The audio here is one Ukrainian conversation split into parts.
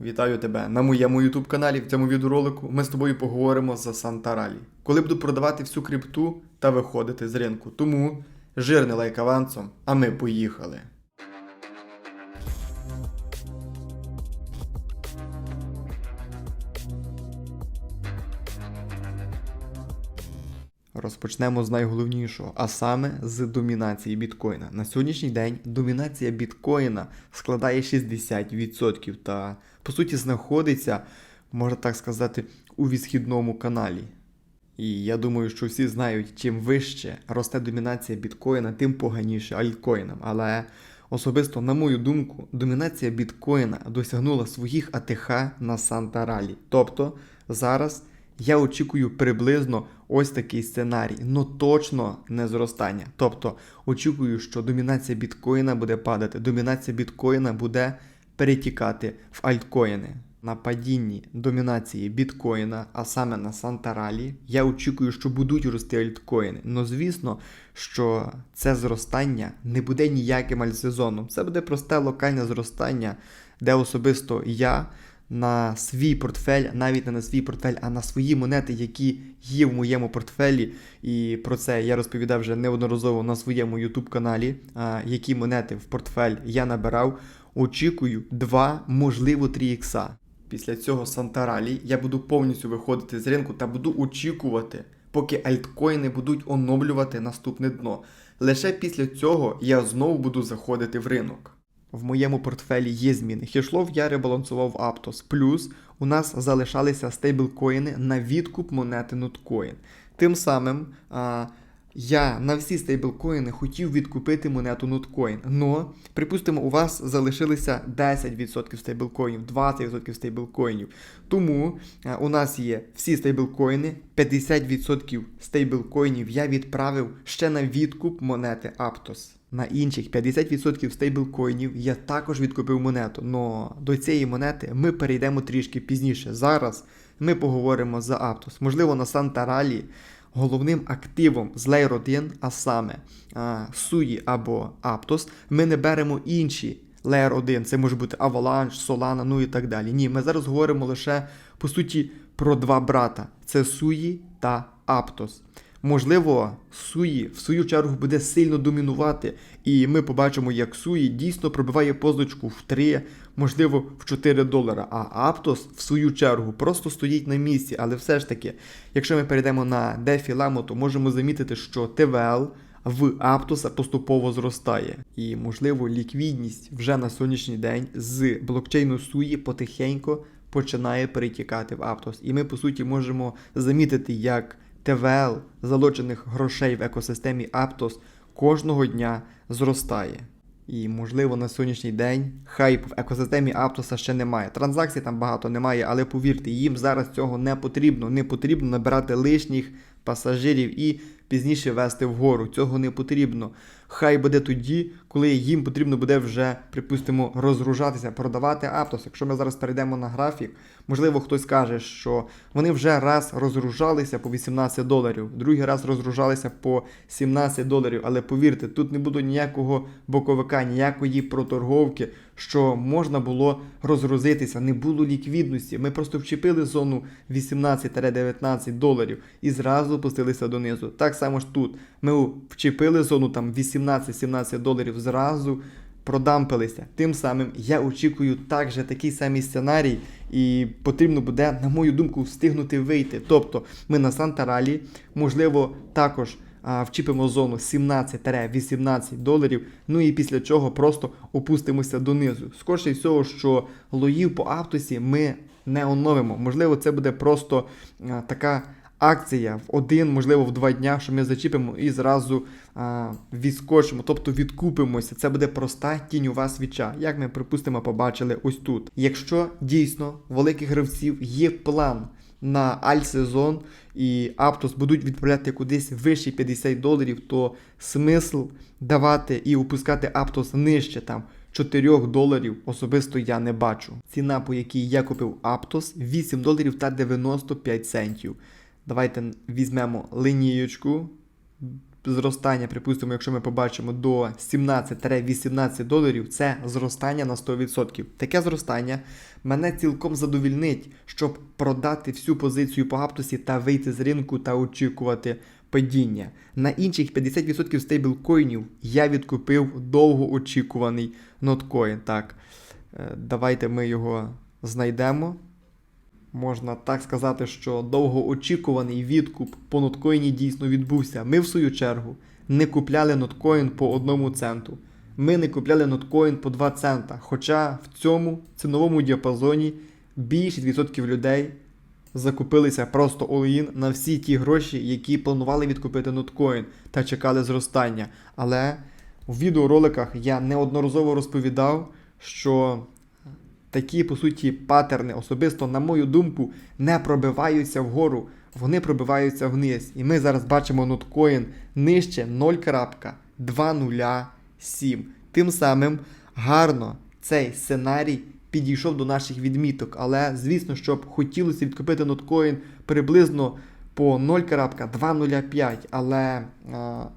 Вітаю тебе на моєму YouTube каналі. В цьому відеоролику ми з тобою поговоримо за Санта-Ралі. Коли буду продавати всю крипту та виходити з ринку. Тому жирний лайк авансом, а ми поїхали. Розпочнемо з найголовнішого, а саме з домінації біткоїна. На сьогоднішній день домінація біткоїна складає 60% та, по суті, знаходиться, можна так сказати, у відхідному каналі. І я думаю, що всі знають, чим вище росте домінація біткоїна, тим поганіше альткоїнам. Але особисто, на мою думку, домінація біткоїна досягнула своїх АТХ на Санта Ралі. Тобто зараз я очікую приблизно ось такий сценарій, ну точно не зростання. Тобто очікую, що домінація біткоїна буде падати, домінація біткоїна буде перетікати в альткоїни. На падінні домінації біткоїна, а саме на Сантаралі, я очікую, що будуть рости альткоїни. Ну звісно, що це зростання не буде ніяким альтсезоном. Це буде просте локальне зростання, де особисто я на свій портфель, навіть не на свій портфель, а на свої монети, які є в моєму портфелі. І про це я розповідав вже неодноразово на своєму YouTube каналі, які монети в портфель я набирав. Очікую 2, можливо, 3 ікса. Після цього Сантаралі я буду повністю виходити з ринку та буду очікувати, поки альткоїни будуть оновлювати наступне дно. Лише після цього я знову буду заходити в ринок. В моєму портфелі є зміни. Хешлов я ребалансував Aptos. Плюс у нас залишалися стейблкоїни на відкуп монети Notcoin. Тим самим а, я на всі стейблкоїни хотів відкупити монету Notcoin. Но, припустимо, у вас залишилися 10% стейблкоїнів, 20% стейблкоїнів. Тому а, у нас є всі стейблкоїни, 50% стейблкоїнів я відправив ще на відкуп монети Aptos. На інших 50% стейблкоїнів я також відкупив монету. Но до цієї монети ми перейдемо трішки пізніше. Зараз ми поговоримо за Aptos. Можливо, на Санта Ралі головним активом з Layer 1, а саме а, Суї або Aptos, ми не беремо інші Layer 1. Це може бути Avalanche, Solana, ну і так далі. Ні, ми зараз говоримо лише по суті про два брата: це Суї та Aptos. Можливо, Суї в свою чергу буде сильно домінувати, і ми побачимо, як Суї дійсно пробиває позначку в 3, можливо, в 4 долара. А Аптос, в свою чергу, просто стоїть на місці. Але все ж таки, якщо ми перейдемо на DeFi Lamo, то можемо замітити, що ТВЛ в Аптоса поступово зростає. І, можливо, ліквідність вже на сьогоднішній день з блокчейну Суї потихеньку починає перетікати в Аптос. І ми, по суті, можемо замітити, як. ТВЛ залучених грошей в екосистемі Aptos кожного дня зростає. І, можливо, на сьогоднішній день хайп в екосистемі Аптоса ще немає. Транзакцій там багато немає, але повірте, їм зараз цього не потрібно. Не потрібно набирати лишніх пасажирів і пізніше вести вгору. Цього не потрібно. Хай буде тоді, коли їм потрібно буде вже, припустимо, розгружатися, продавати Аптос. Якщо ми зараз перейдемо на графік, можливо, хтось каже, що вони вже раз розгружалися по 18 доларів, другий раз розгружалися по 17 доларів. Але повірте, тут не буде ніякого боковика, ніякої проторговки, що можна було розгрузитися, не було ліквідності. Ми просто вчепили зону 18-19 доларів і зразу опустилися донизу. Так само ж тут. Ми вчепили зону там 18-17 доларів, зразу продампилися. Тим самим я очікую також такий самий сценарій, і потрібно буде, на мою думку, встигнути вийти. Тобто ми на Санта-Ралі, можливо, також вчіпимо зону 17-18 доларів, ну і після чого просто опустимося донизу. Скорше всього, що лоїв по автосі ми не оновимо. Можливо, це буде просто така акція в один, можливо, в два дня, що ми зачіпимо і зразу а, відскочимо, тобто відкупимося. Це буде проста тіньова свіча, як ми припустимо, побачили ось тут. Якщо дійсно великих гравців є план. На альт-сезон і Аптос будуть відправляти кудись вище 50 доларів, то смисл давати і опускати Аптос нижче там 4 доларів особисто я не бачу. Ціна, по якій я купив Аптос, 8 доларів та 95 центів. Давайте візьмемо лінієчку, зростання, припустимо, якщо ми побачимо до 17-18 доларів, це зростання на 100%. Таке зростання мене цілком задовільнить, щоб продати всю позицію по гаптусі та вийти з ринку та очікувати падіння. На інших 50% стейблкоїнів я відкупив довгоочікуваний ноткоін. Так, е, давайте ми його знайдемо. Можна так сказати, що довгоочікуваний відкуп по ноткоїні дійсно відбувся. Ми, в свою чергу, не купляли ноткоін по одному центу. Ми не купляли ноткоін по 2 цента. Хоча в цьому ціновому діапазоні більшість відсотків людей закупилися просто all-in на всі ті гроші, які планували відкупити ноткоін та чекали зростання. Але в відеороликах я неодноразово розповідав, що такі, по суті, патерни, особисто, на мою думку, не пробиваються вгору, вони пробиваються вниз. І ми зараз бачимо ноткоін нижче 0.207. Тим самим гарно цей сценарій підійшов до наших відміток. Але, звісно, щоб хотілося відкупити ноткоін приблизно по 0.205, але е,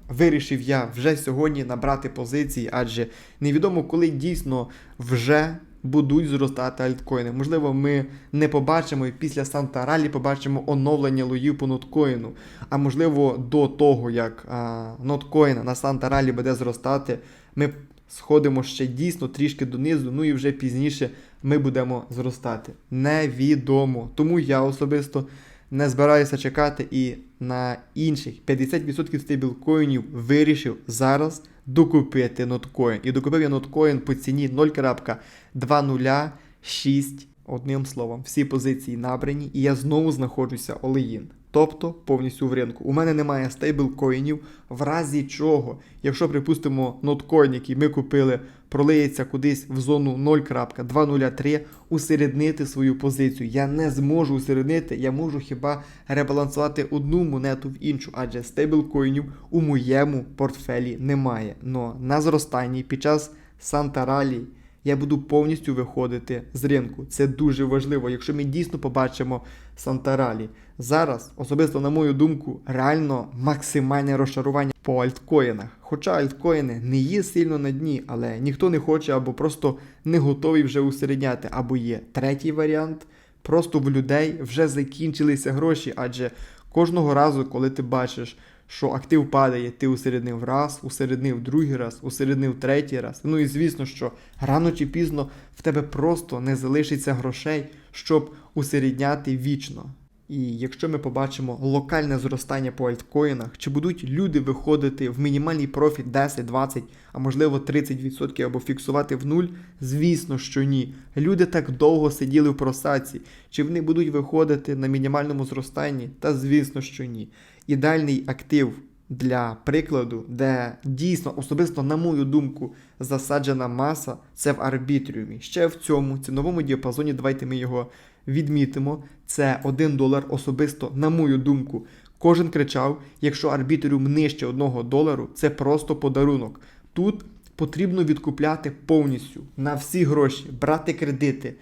вирішив я вже сьогодні набрати позиції, адже невідомо, коли дійсно вже будуть зростати альткоїни. Можливо, ми не побачимо і після Санта Ралі побачимо оновлення лоїв по ноткоїну. А можливо, до того, як а, ноткоін на Санта Ралі буде зростати, ми сходимо ще дійсно трішки донизу, ну і вже пізніше ми будемо зростати. Невідомо. Тому я особисто не збираюся чекати і на інших 50% стейблкоїнів вирішив зараз докупити ноткоін. І докупив я ноткоін по ціні 0.206. Одним словом, всі позиції набрані, і я знову знаходжуся олеїн. Тобто повністю в ринку. У мене немає стейблкоїнів, в разі чого, якщо, припустимо, ноткоін, який ми купили, пролиється кудись в зону 0.203, усереднити свою позицію. Я не зможу усереднити, я можу хіба ребалансувати одну монету в іншу, адже стейблкоїнів у моєму портфелі немає. Но на зростанні під час Санта Ралі я буду повністю виходити з ринку. Це дуже важливо, якщо ми дійсно побачимо Сантаралі. Зараз, особисто на мою думку, реально максимальне розчарування по альткоїнах. Хоча альткоїни не є сильно на дні, але ніхто не хоче або просто не готовий вже усередняти. Або є третій варіант. Просто в людей вже закінчилися гроші, адже кожного разу, коли ти бачиш, що актив падає, ти усереднив раз, усереднив другий раз, усереднив третій раз. Ну і звісно, що рано чи пізно в тебе просто не залишиться грошей, щоб усередняти вічно. І якщо ми побачимо локальне зростання по альткоїнах, чи будуть люди виходити в мінімальний профіт 10, 20, а можливо 30% або фіксувати в нуль, звісно, що ні. Люди так довго сиділи в просаці, чи вони будуть виходити на мінімальному зростанні? Та звісно, що ні. Ідеальний актив для прикладу, де дійсно, особисто, на мою думку, засаджена маса, це в арбітріумі. Ще в цьому ціновому діапазоні, давайте ми його відмітимо. Це 1 долар особисто, на мою думку. Кожен кричав, якщо арбітріум нижче 1 долару, це просто подарунок. Тут потрібно відкупляти повністю на всі гроші, брати кредити.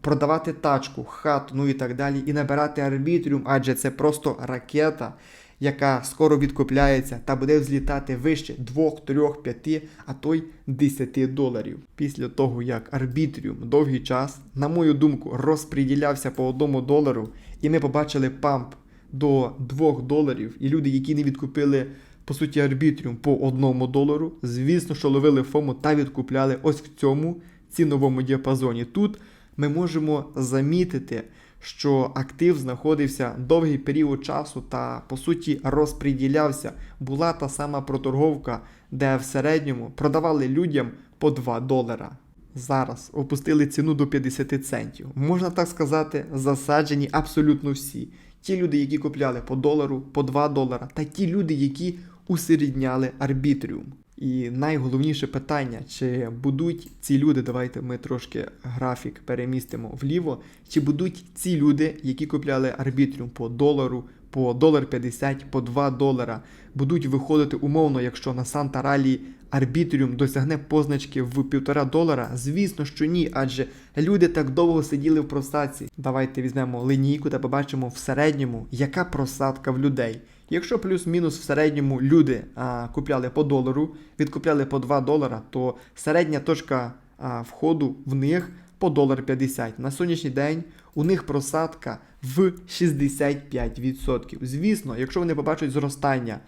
Продавати тачку, хату, ну і так далі, і набирати арбітріум, адже це просто ракета, яка скоро відкупляється та буде взлітати вище 2, 3, 5, а то й 10 доларів. Після того, як арбітріум довгий час, на мою думку, розподілявся по 1 долару, і ми побачили памп до 2 доларів, і люди, які не відкупили. По суті, арбітріум по 1 долару, звісно, що ловили фому та відкупляли ось в цьому ціновому діапазоні. Тут ми можемо замітити, що актив знаходився довгий період часу та, по суті, розподілявся. Була та сама проторговка, де в середньому продавали людям по 2 долара. Зараз опустили ціну до 50 центів. Можна так сказати, засаджені абсолютно всі. Ті люди, які купляли по долару, по 2 долара, та ті люди, які усередняли арбітріум. І найголовніше питання, чи будуть ці люди, давайте ми трошки графік перемістимо вліво, чи будуть ці люди, які купляли арбітріум по долару, по долар 50, по 2 долара будуть виходити умовно, якщо на Санта Ралі арбітріум досягне позначки в 1,5 долара? Звісно, що ні, адже люди так довго сиділи в просадці. Давайте візьмемо линійку та побачимо в середньому, яка просадка в людей. Якщо плюс-мінус в середньому люди а, купляли по долару, відкупляли по 2 долара, то середня точка а, входу в них по долар 50. На сьогоднішній день у них просадка в 65%. Звісно, якщо вони побачать зростання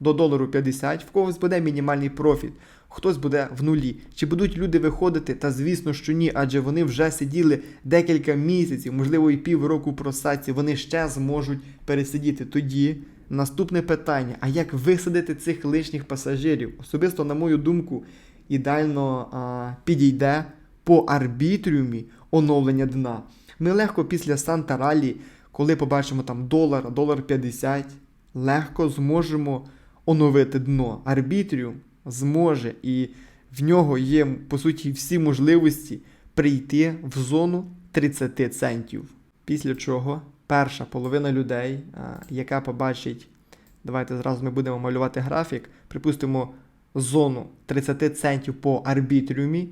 до долару 50, в когось буде мінімальний профіт, хтось буде в нулі. Чи будуть люди виходити? Та звісно, що ні, адже вони вже сиділи декілька місяців, можливо, і півроку просадці, вони ще зможуть пересидіти. Тоді наступне питання: а як висадити цих лишніх пасажирів? Особисто, на мою думку, ідеально а, підійде по арбітріумі оновлення дна. Ми легко після Санта Ралі, коли побачимо там долар, долар 50, легко зможемо оновити дно. Арбітріум зможе, і в нього є, по суті, всі можливості прийти в зону 30 центів. Після чого перша половина людей, яка побачить, давайте зразу ми будемо малювати графік, припустимо, зону 30 центів по арбітріумі,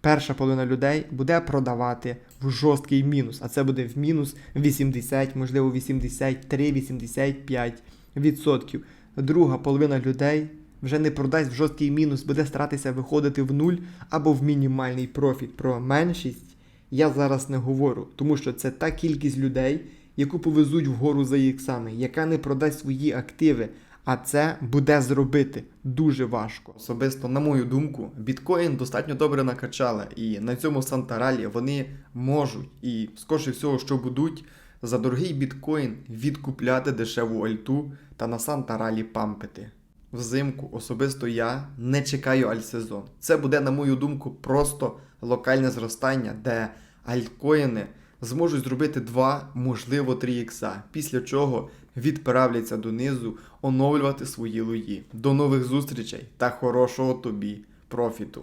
перша половина людей буде продавати в жорсткий мінус, а це буде в мінус 80, можливо 83-85%. Друга половина людей вже не продасть в жорсткий мінус, буде старатися виходити в нуль або в мінімальний профіт. Про меншість я зараз не говорю, тому що це та кількість людей, яку повезуть вгору за іксами, яка не продасть свої активи. А це буде зробити дуже важко. Особисто, на мою думку, біткоін достатньо добре накачали, і на цьому Сантаралі вони можуть і, скоріше всього, що будуть за дорогий біткоін відкупляти дешеву альту та на Сантаралі пампити. Взимку особисто я не чекаю альтсезон. Це буде, на мою думку, просто локальне зростання, де альткоїни зможуть зробити 2, можливо 3 ікса, після чого відправляться донизу оновлювати свої лої. До нових зустрічей та хорошого тобі профіту!